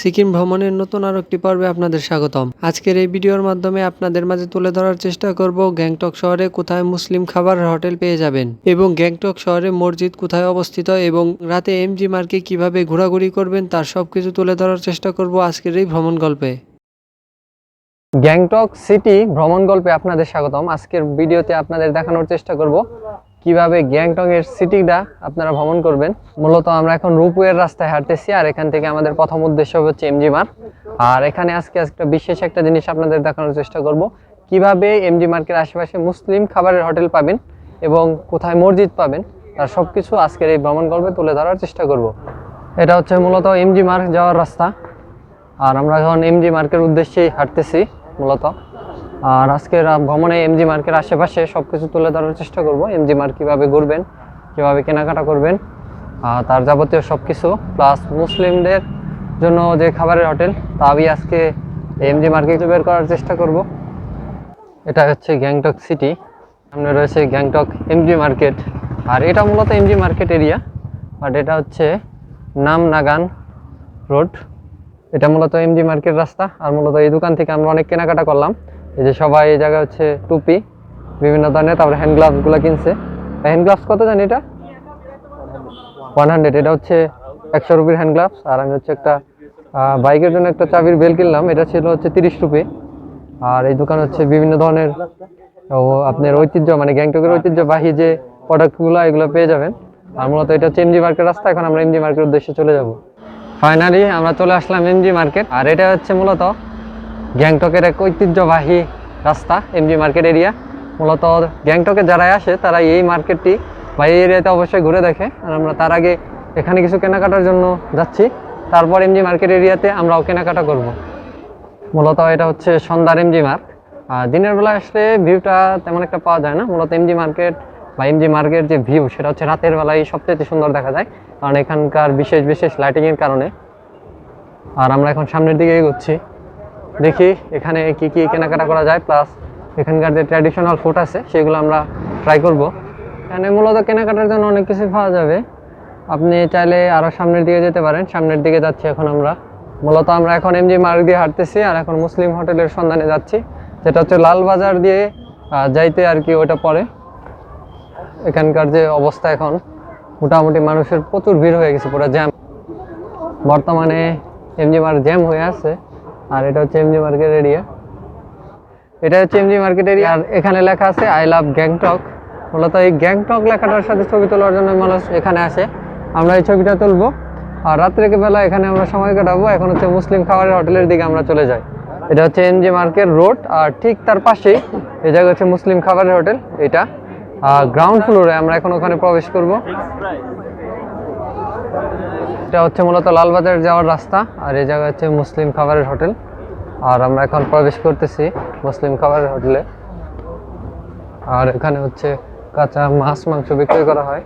সিকিম ভ্রমণের নতুন আরও একটি পর্বে আপনাদের স্বাগতম। আজকের এই ভিডিওর মাধ্যমে আপনাদের মাঝে তুলে ধরার চেষ্টা করব গ্যাংটক শহরে কোথায় মুসলিম খাবার হোটেল পেয়ে যাবেন এবং গ্যাংটক শহরে মসজিদ কোথায় অবস্থিত এবং রাতে এমজি মার্কে কীভাবে ঘোরাঘুরি করবেন তার সবকিছু তুলে ধরার চেষ্টা করব আজকের এই ভ্রমণ গল্পে। গ্যাংটক সিটি ভ্রমণ গল্পে আপনাদের স্বাগতম। আজকের ভিডিওতে আপনাদের দেখানোর চেষ্টা করব কীভাবে গ্যাংটকের সিটিটা আপনারা ভ্রমণ করবেন। মূলত আমরা এখন রূপওয়ের রাস্তায় হাঁটতেছি আর এখান থেকে আমাদের প্রথম উদ্দেশ্য হচ্ছে এমজি মার্ক আর এখানে আজকে একটা বিশেষ একটা জিনিস আপনাদের দেখানোর চেষ্টা করব। কীভাবে এমজি মার্কের আশেপাশে মুসলিম খাবারের হোটেল পাবেন এবং কোথায় মসজিদ পাবেন, তার সব কিছু আজকের এই ভ্রমণ গল্পে তুলে ধরার চেষ্টা করব। এটা হচ্ছে মূলত এমজি মার্ক যাওয়ার রাস্তা। আর আমরা এখন এমজি মার্কের উদ্দেশ্যেই হাঁটতেছি মূলত। আর আজকের ভ্রমণে এমজি মার্কের আশেপাশে সব কিছু তুলে ধরার চেষ্টা করব। এমজি মার্ক কীভাবে ঘুরবেন, কীভাবে কেনাকাটা করবেন আর তার যাবতীয় সব কিছু প্লাস মুসলিমদের জন্য যে খাবারের হোটেল, তা আমি আজকে এমজি মার্কেট বের করার চেষ্টা করব। এটা হচ্ছে গ্যাংটক সিটি সামনে রয়েছে গ্যাংটক এমজি মার্কেট আর এটা মূলত এমজি মার্কেট এরিয়া বাট এটা হচ্ছে নাম নাগান রোড। এটা মূলত এমজি মার্কেট রাস্তা, আর মূলত এই দোকান থেকে আমরা অনেক কেনাকাটা করলাম। এই যে সবাই এই জায়গায় হচ্ছে টুপি, বিভিন্ন ধরনের, তারপরে হ্যান্ড গ্লাভসগুলো কিনছে। হ্যান্ড গ্লাভস কত জানি এটা? ওয়ান হান্ড্রেড এটা হচ্ছে একশো রুপির হ্যান্ড গ্লাভস আর আমি হচ্ছে একটা বাইকের জন্য একটা চাবির বেল কিনলাম, এটা ছিল হচ্ছে তিরিশ রুপি। আর এই দোকান হচ্ছে বিভিন্ন ধরনের, ও, আপনার ঐতিহ্য মানে গ্যাংটকের ঐতিহ্যবাহী যে প্রোডাক্টগুলো এগুলো পেয়ে যাবেন। আর মূলত এটা হচ্ছে এমজি মার্কেট রাস্তা, এখন আমরা এমজি মার্কেটের উদ্দেশ্যে চলে যাব। ফাইনালি আমরা চলে আসলাম এমজি মার্কেট আর এটা হচ্ছে মূলত গ্যাংটকের এক ঐতিহ্যবাহী রাস্তা এমজি মার্কেট এরিয়া মূলত গ্যাংটকে যারাই আসে তারা এই মার্কেটটি বা এই এরিয়াতে অবশ্যই ঘুরে দেখে। আর আমরা তার আগে এখানে কিছু কেনাকাটার জন্য যাচ্ছি। তারপর এমজি মার্কেট এরিয়াতে আমরাও কেনাকাটা করব। মূলত এটা হচ্ছে সন্ধ্যার এমজি মার্ক আর দিনের বেলা আসলে ভিউটা তেমন একটা পাওয়া যায় না। মূলত এমজি মার্কেট বা এমজি মার্কেট যে ভিউ সেটা হচ্ছে রাতের বেলায় সবচেয়ে সুন্দর দেখা যায়। কারণ এখানকার বিশেষ বিশেষ লাইটিংয়ের কারণে। আর আমরা এখন সামনের দিকে এগোচ্ছি। দেখি এখানে কি কি কেনাকাটা করা যায় প্লাস এখানকার যে ট্র্যাডিশনাল ফুড আছে, সেগুলো আমরা ট্রাই করব। এখানে মূলত কেনাকাটার জন্য অনেক কিছু পাওয়া যাবে। আপনি চাইলে আরও সামনের দিকে যেতে পারেন। সামনের দিকে যাচ্ছি এখন আমরা। মূলত আমরা এখন এমজি মার্ক দিয়ে হাঁটতেছি আর এখন মুসলিম হোটেলের সন্ধানে যাচ্ছি, যেটা হচ্ছে লালবাজার দিয়ে যাইতে আর কি ওটা পরে। এখানকার যে অবস্থা এখন, মোটামুটি মানুষের প্রচুর ভিড় হয়ে গেছে, পুরো জ্যাম বর্তমানে এমজি মার্ক জ্যাম হয়ে আছে। আর এটা হচ্ছে এমজি মার্কেট এরিয়া এটা হচ্ছে এমজি মার্কেট এরিয়া আর এখানে লেখা আছে আই লাভ গ্যাংটক মূলত এই গ্যাংটক লেখাটার সাথে ছবি তোলার জন্য মানুষ এখানে আসে। আমরা এই ছবিটা তুলবো। আর রাত্রে বেলা এখানে আমরা সময় কাটাবো। এখন হচ্ছে মুসলিম খাবারের হোটেলের দিকে আমরা চলে যাই। এটা হচ্ছে এমজি মার্কেট রোড আর ঠিক তার পাশেই এই জায়গা হচ্ছে মুসলিম খাবারের হোটেল। এটা গ্রাউন্ড ফ্লোরে আমরা এখন ওখানে প্রবেশ করব। এটা হচ্ছে মূলত লালবাজার যাওয়ার রাস্তা, আর এই জায়গা হচ্ছে মুসলিম খাবারের হোটেল। আর আমরা এখন প্রবেশ করতেছি মুসলিম খাবারের হোটেলে। আর এখানে হচ্ছে কাঁচা মাছ মাংস বিক্রি করা হয়।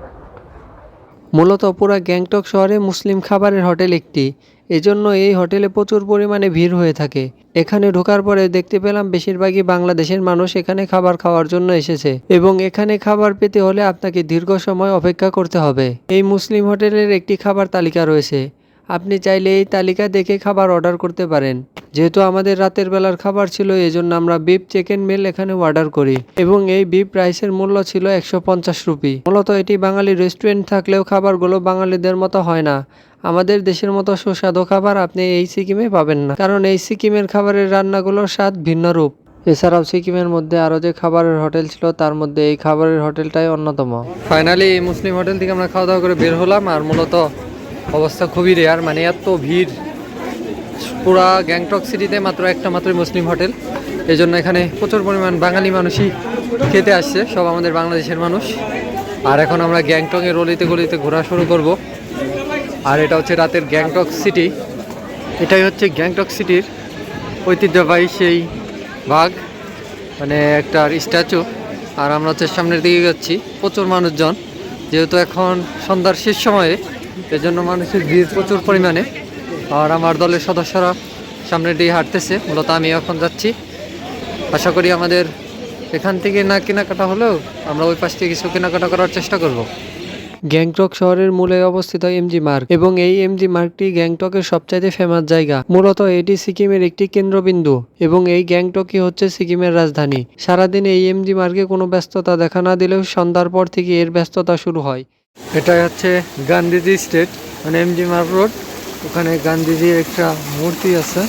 মূলত পুরা গ্যাংটক শহরে মুসলিম খাবারের হোটেল একটি। এজন্য এই হোটেলে প্রচুর পরিমাণে ভিড় হয়ে থাকে। এখানে ঢোকার পরে দেখতে পেলাম বেশিরভাগই বাংলাদেশের মানুষ এখানে খাবার খাওয়ার জন্য এসেছে এবং এখানে খাবার পেতে হলে আপনাকে দীর্ঘ সময় অপেক্ষা করতে হবে। এই মুসলিম হোটেলের একটি খাবার তালিকা রয়েছে। আপনি চাইলে এই তালিকা দেখে খাবার অর্ডার করতে পারেন। যেহেতু আমাদের রাতের বেলার খাবার ছিল, এজন্য আমরা বিফ চিকেন মিল এখানে অর্ডার করি। এবং এই বিফ রাইসের মূল্য ছিল একশো পঞ্চাশ রুপি। মূলত এটি বাঙালি রেস্টুরেন্ট থাকলেও খাবারগুলো বাঙালিদের মতো হয় না। আমাদের দেশের মতো সুস্বাদু খাবার আপনি এই সিকিমে পাবেন না। কারণ এই সিকিমের খাবারের রান্নাগুলোর স্বাদ ভিন্ন রূপ। এছাড়াও সিকিমের মধ্যে আরও যে খাবারের হোটেল ছিল, তার মধ্যে এই খাবারের হোটেলটাই অন্যতম। ফাইনালি এই মুসলিম হোটেল থেকে আমরা খাওয়া দাওয়া করে বের হলাম, আর মূলত অবস্থা খুবই রেয়ার মানে এত ভিড়। পুরা গ্যাংটক সিটিতে মাত্র একটা মাত্রই মুসলিম হোটেল। এই জন্য এখানে প্রচুর পরিমাণ বাঙালি মানুষই খেতে আসছে, সব আমাদের বাংলাদেশের মানুষ। আর এখন আমরা গ্যাংটকের অলিতে গলিতে ঘোরা শুরু করব। আর এটা হচ্ছে রাতের গ্যাংটক সিটি। এটাই হচ্ছে গ্যাংটক সিটির ঐতিহ্যবাহী সেই বাঘ মানে একটা স্ট্যাচু। আর আমরা হচ্ছে সামনের দিকে যাচ্ছি, প্রচুর মানুষজন। যেহেতু এখন সন্ধ্যার শেষ সময়ে এজন্য মানুষের ভিড় প্রচুর পরিমাণে। আর আমার দলের সদস্যরা সামনের দিয়ে হাঁটতেছে। মূলত আমি এখন যাচ্ছি। আশা করি আমাদের এখান থেকে না কেনাকাটা হলেও আমরা ওই পাশ থেকে কিছু কেনাকাটা করার চেষ্টা করব। গ্যাংটক শহরের মূলে অবস্থিত এমজি মার্গ এবং এই এমজি মার্কটি গ্যাংটকের সবচাইতে ফেমাস জায়গা। মূলত এটি সিকিমের একটি কেন্দ্রবিন্দু এবং এই গ্যাংটকই হচ্ছে সিকিমের রাজধানী। সারাদিন এই এমজি মার্কে কোনো ব্যস্ততা দেখা না দিলেও সন্ধ্যার পর থেকে এর ব্যস্ততা শুরু হয়। এটা হচ্ছে গান্ধীজি স্টেট মানে এমজি মার্গ রোড। ওখানে গান্ধীজির একটা মূর্তি আছে।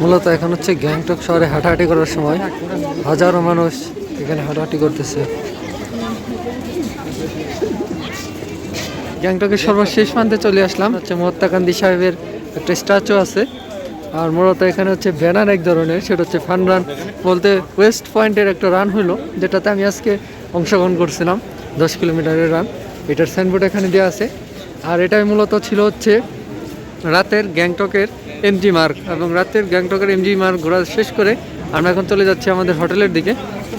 মূলত এখন হচ্ছে গ্যাংটক শহরে হাঁটাহাঁটি করার সময় হাজারো মানুষ এখানে হাঁটাহাঁটি করতেছে। গ্যাংটকের সর্বশেষ প্রান্তে চলে আসলাম। হচ্ছে মহাত্মা গান্ধী সাহেবের একটা স্ট্যাচু আছে। আর মূলত এখানে হচ্ছে ব্যানার এক ধরনের, সেটা হচ্ছে ফান রান বলতে ওয়েস্ট পয়েন্টের একটা রান হলো যেটাতে আমি আজকে অংশগ্রহণ করছিলাম, দশ কিলোমিটারের রান এটার সাইনবোর্ড এখানে দেওয়া আছে। আর এটাই মূলত ছিল হচ্ছে রাতের গ্যাংটকের এমজি মার্গ এবং রাতের গ্যাংটকের এমজি মার্গ ঘোরা শেষ করে আমরা এখন চলে যাচ্ছি আমাদের হোটেলের দিকে।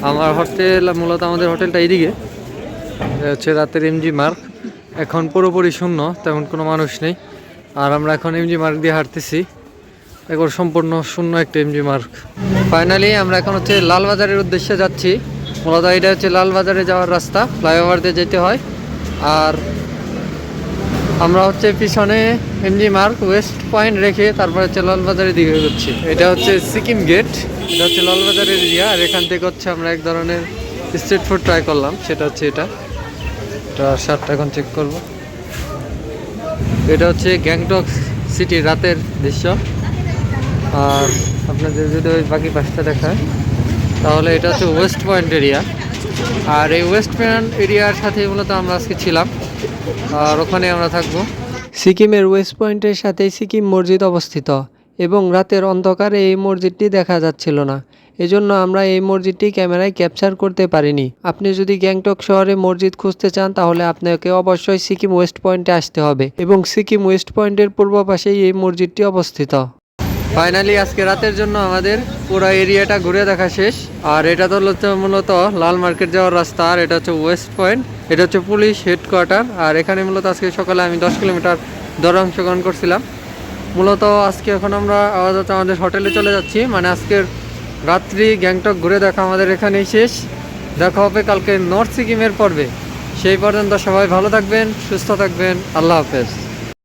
আমার হোটেল, মূলত আমাদের হোটেলটা এইদিকে। হচ্ছে রাতের এমজি মার্গ এখন পুরোপুরি শূন্য, তেমন কোনো মানুষ নেই। আর আমরা এখন এমজি মার্গ দিয়ে হাঁটতেছি। একবার সম্পূর্ণ শূন্য একটা এমজি মার্গ ফাইনালি আমরা এখন হচ্ছে লালবাজারের উদ্দেশ্যে যাচ্ছি। মূলত এটা হচ্ছে লালবাজারে যাওয়ার রাস্তা, ফ্লাইওভার দিয়ে যেতে হয়। আর আমরা হচ্ছে পিছনে এমজি মার্ক ওয়েস্ট পয়েন্ট রেখে তারপরে হচ্ছে লালবাজারের দিকে এগোচ্ছি। এটা হচ্ছে সিকিম গেট, এটা হচ্ছে লালবাজারের এরিয়া, আর এখান থেকে হচ্ছে আমরা এক ধরনের স্ট্রিট ফুড ট্রাই করলাম, সেটা হচ্ছে এটা। এটা শার্টটা এখন চেক করব। এটা হচ্ছে গ্যাংটক সিটি রাতের দৃশ্য। আর আপনাদের যদি ওই বাকি পাশটা দেখায়। তাহলে এটা হচ্ছে ওয়েস্ট পয়েন্ট এরিয়া আর এই ওয়েস্ট পয়েন্ট এরিয়ার সাথে মূলত আমরা আজকে ছিলাম। আর ওখানে আমরা থাকব। সিকিমের ওয়েস্ট পয়েন্টের সাথেই সিকিম মসজিদ অবস্থিত। এবং রাতের অন্ধকারে এই মসজিদটি দেখা যাচ্ছিল না। এজন্য আমরা এই মসজিদটি ক্যামেরায় ক্যাপচার করতে পারিনি। আপনি যদি গ্যাংটক শহরে মসজিদ খুঁজতে চান, তাহলে আপনাকে অবশ্যই সিকিম ওয়েস্ট পয়েন্টে আসতে হবে। এবং সিকিম ওয়েস্ট পয়েন্টের পূর্ব পাশেই এই মসজিদটি অবস্থিত। ফাইনালি আজকে রাতের জন্য আমাদের পুরো এরিয়াটা ঘুরে দেখা শেষ। আর এটা তো হচ্ছে মূলত লাল মার্কেট যাওয়ার রাস্তা, আর এটা হচ্ছে ওয়েস্ট পয়েন্ট এটা হচ্ছে পুলিশ হেডকোয়ার্টার আর এখানে মূলত আজকে সকালে আমি দশ কিলোমিটার দৌড়ে অংশগ্রহণ করছিলাম। মূলত আজকে এখন আমরা আপাতত আমাদের হোটেলে চলে যাচ্ছি। মানে আজকের রাত্রি গ্যাংটক ঘুরে দেখা আমাদের এখানেই শেষ। দেখা হবে কালকে নর্থ সিকিমের পর্বে। সেই পর্যন্ত সবাই ভালো থাকবেন, সুস্থ থাকবেন। আল্লাহ হাফেজ।